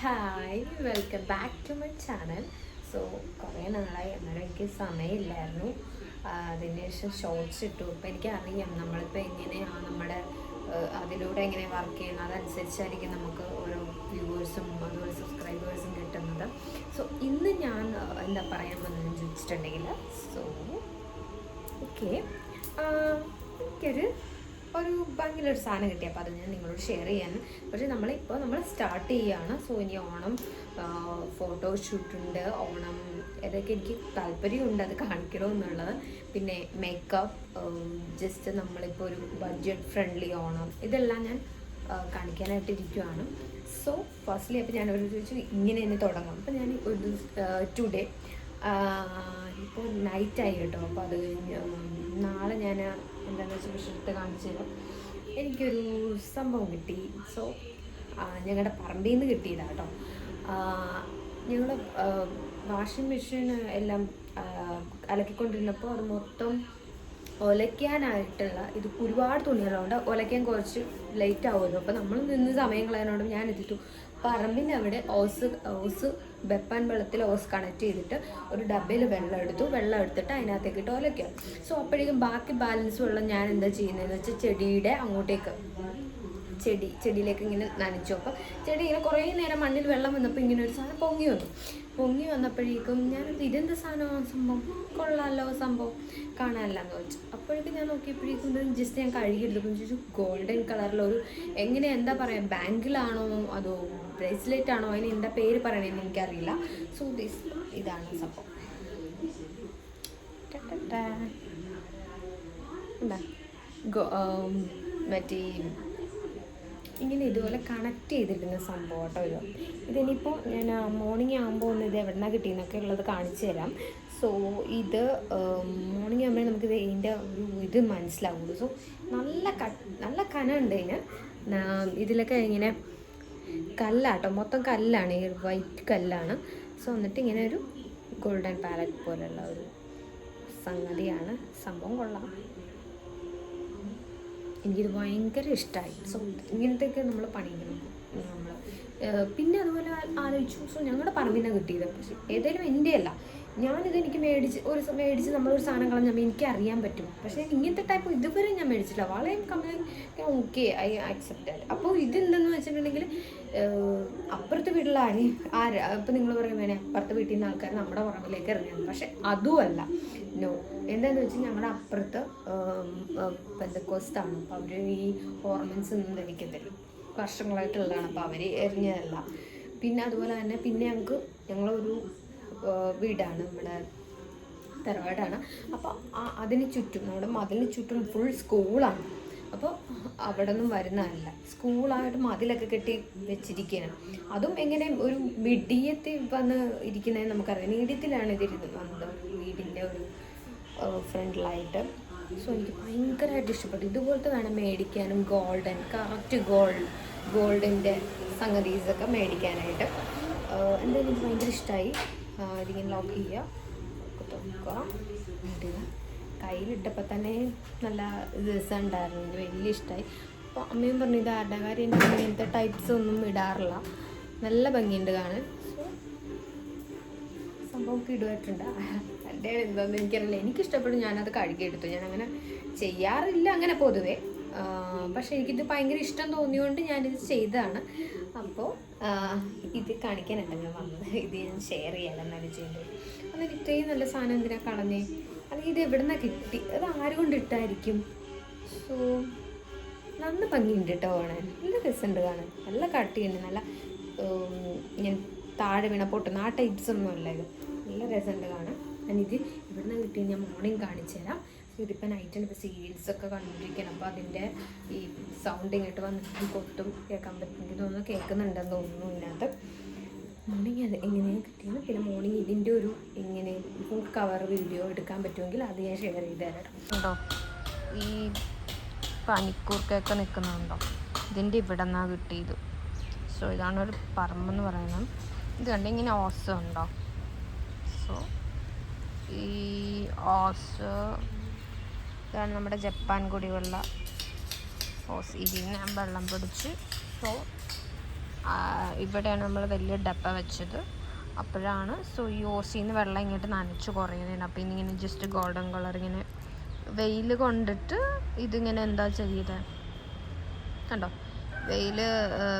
Hi welcome back to my channel so കുറേ നാളായി അന്നേരം എനിക്ക് സമയമില്ലായിരുന്നു അതിന് ശേഷം ഷോർട്സ് ഇട്ടു. അപ്പോൾ എനിക്ക് അറിയാം നമ്മളിപ്പോൾ എങ്ങനെയാണ് നമ്മുടെ അതിലൂടെ എങ്ങനെ വർക്ക് ചെയ്യുന്നത്. അതനുസരിച്ചായിരിക്കും നമുക്ക് ഓരോ വ്യൂവേഴ്സും അതുപോലെ സബ്സ്ക്രൈബേഴ്സും കിട്ടുന്നത്. സോ ഇന്ന് ഞാൻ എന്താ പറയാൻ വന്നതെന്ന് ചോദിച്ചിട്ടുണ്ടെങ്കിൽ സോ ഓക്കെ എനിക്കൊരു ഒരു ഭംഗിയിലൊരു സാധനം കിട്ടി അപ്പോൾ അത് ഞാൻ നിങ്ങളോട് ഷെയർ ചെയ്യാൻ. പക്ഷേ നമ്മളിപ്പോൾ നമ്മൾ സ്റ്റാർട്ട് ചെയ്യുകയാണ് സോ ഇനി ഓണം ഫോട്ടോ ഷൂട്ടുണ്ട് ഓണം ഇതൊക്കെ എനിക്ക് താല്പര്യമുണ്ട് അത് കാണിക്കണമെന്നുള്ളത്. പിന്നെ മേക്കപ്പ് ജസ്റ്റ് നമ്മളിപ്പോൾ ഒരു ബഡ്ജറ്റ് ഫ്രണ്ട്ലി ഓണം ഇതെല്ലാം ഞാൻ കാണിക്കാനായിട്ട് ഇരിക്കുവാണ്. സോ ഫസ്റ്റ്ലി അപ്പോൾ ഞാൻ ഒരു ചോദിച്ചു ഇങ്ങനെ തന്നെ തുടങ്ങാം. അപ്പോൾ ഞാൻ ഒരു ടുഡേ ഇപ്പോൾ നൈറ്റായി കേട്ടോ. അപ്പോൾ അത് നാളെ ഞാൻ എന്താണെന്ന് വെച്ചാൽ വിഷയത്തെ കാണിച്ചു തരാം. എനിക്കൊരു സംഭവം കിട്ടി. സോ ഞങ്ങളുടെ പറമ്പിൽ നിന്ന് കിട്ടിയതാണ് കേട്ടോ. ഞങ്ങൾ വാഷിംഗ് മെഷീൻ എല്ലാം അലക്കിക്കൊണ്ടിരുന്നപ്പോൾ അത് മൊത്തം ഒലയ്ക്കാനായിട്ടുള്ള ഇത് ഒരുപാട് തുണികളുണ്ട്. ഒലയ്ക്കാൻ കുറച്ച് ലേറ്റ് ആവുമല്ലോ. അപ്പോൾ നമ്മൾ നിന്ന് സമയം കളയാനോട് ഞാൻ എത്തിട്ടു. പറമ്പിന്റെ അവിടെ ഓസ് ഓസ് വെപ്പാൻ വെള്ളത്തിൽ ഓസ് കണക്ട് ചെയ്തിട്ട് ഒരു ഡബയിൽ വെള്ളം എടുത്തു. വെള്ളം എടുത്തിട്ട് അതിനകത്തേക്ക് ഇട്ട് ഒലയ്ക്കുക. സോ അപ്പോഴേക്കും ബാക്കി ബാലൻസ് വെള്ളം ഞാൻ എന്താ ചെയ്യുന്നതെന്ന് വെച്ചാൽ ചെടിയുടെ അങ്ങോട്ടേക്ക് ചെടി ചെടിയിലേക്ക് ഇങ്ങനെ നനച്ചു. അപ്പോൾ ചെടി ഇങ്ങനെ കുറേ നേരം മണ്ണിൽ വെള്ളം വന്നപ്പോൾ ഇങ്ങനെ ഒരു സാധനം പൊങ്ങി വന്നു. പൊങ്ങി വന്നപ്പോഴേക്കും ഞാൻ ഇതെന്ത് സാധനമാണ് സംഭവം? കൊള്ളാമല്ലോ സംഭവം. കാണാനല്ലാന്ന് വെച്ചു. അപ്പോഴേക്കും ഞാൻ നോക്കിയപ്പോഴേക്കും ജസ്റ്റ് ഞാൻ കഴുകിയെടുത്തപ്പോൾ ചോദിച്ചു ഗോൾഡൻ കളറിലൊരു എങ്ങനെ എന്താ പറയുക ബാങ്കിലാണോ അതോ ബ്രേസ്ലെറ്റ് ആണോ? അതിന് എന്താ പേര് പറയണമെന്ന് എനിക്കറിയില്ല. സോ ദിസ് ഇതാണ് സംഭവം. മറ്റേ ഇങ്ങനെ ഇതുപോലെ കണക്ട് ചെയ്തിരുന്ന സംഭവം കേട്ടോ ഇത്. ഇതിനിപ്പോൾ ഞാൻ മോർണിംഗ് ആകുമ്പോൾ ഒന്ന് ഇത് എവിടെ നിന്നാണ് കിട്ടിയെന്നൊക്കെ ഉള്ളത് കാണിച്ചു തരാം. സോ ഇത് മോർണിംഗ് ആകുമ്പോൾ നമുക്ക് ഇതിന്റെ ഒരു ഇത് മനസ്സിലാവുള്ളൂ. സോ നല്ല ക നല്ല കനമുണ്ട് ഇതിന്. ഇതിലൊക്കെ ഇങ്ങനെ കല്ലാട്ടോ. മൊത്തം കല്ലാണ് ഈ വൈറ്റ് കല്ലാണ്. സോ എന്നിട്ട് ഇങ്ങനെ ഒരു ഗോൾഡൻ പാലറ്റ് പോലെയുള്ള ഒരു സംഗതിയാണ്. സംഭവം കൊള്ളാം. എനിക്കിത് ഭയങ്കര ഇഷ്ടമായി സോ ഇങ്ങനത്തെയൊക്കെ നമ്മൾ പണിയണം നമ്മൾ പിന്നെ അതുപോലെ ആലോചിച്ചു. സോ ഞങ്ങളുടെ പറമ്പിൽ നിന്നാണ് കിട്ടിയത്. പക്ഷേ ഏതായാലും എന്റെ അല്ല ഞാനിത് എനിക്ക് മേടിച്ച് ഒരു മേടിച്ച് നമ്മളൊരു സാധനം കളഞ്ഞാൽ എനിക്ക് അറിയാൻ പറ്റും. പക്ഷേ ഇങ്ങനത്തെ ടൈപ്പ് ഇതുവരെ ഞാൻ മേടിച്ചിട്ടില്ല. വളരെ കമ്പനി ഓക്കെ ഐ ആക്സെപ്റ്റഡ് അപ്പോൾ ഇതെന്തെന്ന് വെച്ചിട്ടുണ്ടെങ്കിൽ അപ്പുറത്തെ വീട്ടിലെ ആര്? ആര്? ഇപ്പം നിങ്ങൾ പറയുമ്പോൾ അപ്പുറത്തെ വീട്ടിൽ നിന്ന് ആൾക്കാർ നമ്മുടെ പറമ്പിലേക്ക് ഇറങ്ങിയാണ് പക്ഷെ അതുമല്ല. നോ. എന്താണെന്ന് വെച്ചാൽ ഞങ്ങളുടെ അപ്പുറത്ത് പെന്തക്കോസ്റ്റാണ് അപ്പോൾ അവർ ഈ ഹോർമോൺസ് ഒന്നും ധരിക്കത്തില്ല. വർഷങ്ങളായിട്ടുള്ളതാണ്. അപ്പോൾ അവർ എറിഞ്ഞതല്ല. പിന്നെ അതുപോലെ തന്നെ പിന്നെ ഞങ്ങൾക്ക് ഞങ്ങളൊരു വീടാണ്. നമ്മുടെ തറവാടാണ്. അപ്പോൾ അതിന് ചുറ്റും നമ്മുടെ മതിലിന് ചുറ്റും ഫുൾ സ്കൂളാണ്. അപ്പോൾ അവിടെ നിന്നും വരുന്നതല്ല. സ്കൂളായിട്ട് മതിലൊക്കെ കെട്ടി വെച്ചിരിക്കുകയാണ്. അതും എങ്ങനെ ഒരു മിഡിയത്തിൽ വന്ന് ഇരിക്കുന്നതെന്ന് നമുക്കറിയാം. മീഡിയത്തിലാണ് ഇതിരുന്ന് വന്നത്. വീടിന്റെ ഒരു ഫ്രണ്ടിലായിട്ട്. സോ എനിക്ക് ഭയങ്കരമായിട്ട് ഇഷ്ടപ്പെട്ടു. ഇതുപോലത്തെ വേണം മേടിക്കാനും ഗോൾഡൻ കറക്റ്റ് ഗോൾഡ് ഗോൾഡിന്റെ സംഗതീസൊക്കെ മേടിക്കാനായിട്ട്. എന്തായാലും എനിക്ക് ഭയങ്കര ഇഷ്ടമായി ഇതിങ്ങനെ ലോക്ക് ചെയ്യുക. തുറക്കുക. കയ്യിലിട്ടപ്പോൾ തന്നെ നല്ല രസം ഉണ്ടായിരുന്നു എനിക്ക് വലിയ ഇഷ്ടമായി അപ്പോൾ അമ്മയും പറഞ്ഞു ഇത് ആരുടെ കാര്യം ഇങ്ങനത്തെ ടൈപ്സ് ഒന്നും ഇടാറില്ല. നല്ല ഭംഗിയുണ്ട് കാണാൻ. സംഭവം ഇടുമായിട്ടുണ്ട് എന്റെ എന്താണെന്ന് എനിക്കറിയില്ല. എനിക്കിഷ്ടപ്പെട്ടു. ഞാനത് കഴുകിയെടുത്തു. ഞാൻ അങ്ങനെ ചെയ്യാറില്ല അങ്ങനെ പൊതുവേ. പക്ഷെ എനിക്കിത് ഭയങ്കര ഇഷ്ടം തോന്നിയുകൊണ്ട് ഞാനിത് ചെയ്തതാണ്. അപ്പോൾ ഇത് കാണിക്കാനാണ് ഞാൻ വന്നത്. ഇത് ഞാൻ ഷെയർ ചെയ്യാമെന്നാണ് ചെയ്യുന്നത് എന്നിട്ട് ഇത്രയും നല്ല സാധനം എന്തിനാണ് കളഞ്ഞേ? അല്ലെങ്കിൽ ഇത് എവിടെ നിന്നാണ് കിട്ടി? അത് ആരുകൊണ്ട് ഇട്ടായിരിക്കും സോ നല്ല ഭംഗിയുണ്ട് കേട്ടോ കാണാൻ. നല്ല രസമുണ്ട് കാണാൻ. നല്ല കട്ടിയുണ്ട്. നല്ല ഞാൻ താഴെ വീണ പൊട്ടുന്ന ആ ടൈപ്സ് ഒന്നും അല്ല ഇത്. നല്ല രസമുണ്ട് കാണാൻ. ഞാനിത് ഇവിടുന്ന് കിട്ടി ഞാൻ മോർണിംഗ് കാണിച്ചു തരാം. ഇതിപ്പോൾ നൈറ്റാണ് ഇപ്പോൾ സീരിയൽസ് ഒക്കെ കണ്ടിരിക്കണം അപ്പോൾ അതിന്റെ ഈ സൗണ്ട് ഇങ്ങോട്ട് വന്നിട്ട് കൊട്ടും കേൾക്കാൻ പറ്റും. എനിക്ക് തോന്നുന്നു കേൾക്കുന്നുണ്ടെന്ന് തോന്നുന്നു ഇതിനകത്ത്. മോർണിംഗ് അത് എങ്ങനെയാണ് കിട്ടിയത് പിന്നെ മോർണിംഗ് ഇതിന്റെ ഒരു എങ്ങനെ ഫുൾ കവർ വീഡിയോ എടുക്കാൻ പറ്റുമെങ്കിൽ അത് ഞാൻ ഷെയർ ചെയ്ത് തരാം ഈ പനിക്കൂർക്കൊക്കെ നിൽക്കുന്നുണ്ടോ? ഇതിന്റെ ഇവിടെ നിന്നാണ് കിട്ടിയത്. സോ ഇതാണ് ഒരു പറമ്പെന്ന് പറയുന്നത്. ഇത് കണ്ട് ഇങ്ങനെ ഓസ് ഉണ്ടോ? സോ ഈ ഓസ് ഇതാണ് നമ്മുടെ ജപ്പാൻ കുടിവെള്ള ഓസ്. ഇതിൽ നിന്ന് ഞാൻ വെള്ളം പിടിച്ച് സോ ഇവിടെയാണ് നമ്മൾ വലിയ ഡപ്പ വെച്ചത്. അപ്പോഴാണ് സോ ഈ ഓസിന്ന് വെള്ളം ഇങ്ങോട്ട് നനച്ച് കുറയുന്നതാണ് അപ്പോൾ ഇന്നിങ്ങനെ ജസ്റ്റ് ഗോൾഡൻ കളർ ഇങ്ങനെ വെയിൽ കൊണ്ടിട്ട് ഇതിങ്ങനെ എന്താ ചെയ്തത് കണ്ടോ? വെയിൽ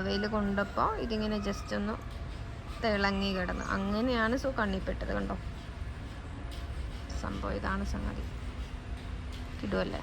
വെയിൽ കൊണ്ടപ്പോൾ ഇതിങ്ങനെ ജസ്റ്റ് ഒന്ന് തിളങ്ങി കിടന്നു. അങ്ങനെയാണ് സോ കണ്ണിപ്പെട്ടത് കണ്ടോ? സംഭവം ഇതാണ് സംഗതി. കിടുമല്ലേ